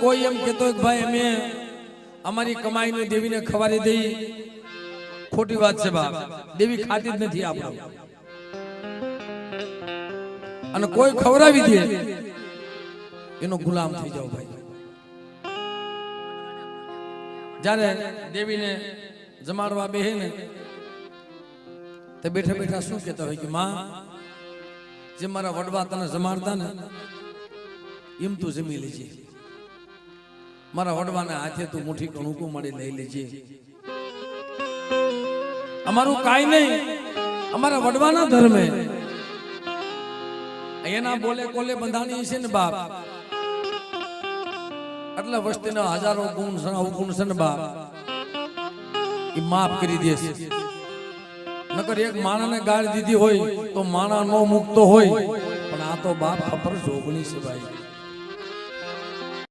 કોઈ એમ કેતો ભાઈ, અમે અમારી કમાઈને દેવીને ખવારી દઈ. ખોટી વાત છે બાપ. દેવી ખાતી જ નથી આપણે. અને કોઈ ખવડાવી દે, એનો ગુલામ થઈ જાવ ભાઈ. જ્યારે દેવીને જમાડવા બેહે ને, તે બેઠા બેઠા શું કહેતા હોય કે, માં, જે મારા વડવા તને જમાડતા ને, એમ તું જમી લેજે. મારા વડવાને હાથે તું મુઠી કણુકું મળી લઈ લેજે. અમારું કાંઈ નહીં. અમારા વડવાના ધર્મે. એના બોલે કોલે બંધાણી છે ને બાપ. એટલે વસ્તીના હજારો ગુણ છે અવગુણ છે ને બાપ. એ માફ કરી દેશે. નકર એક માણાને ગાળ દીધી હોય તો માણા નો મુકતો હોય. પણ આ તો બાપ ખબર જોગણી છે ભાઈ.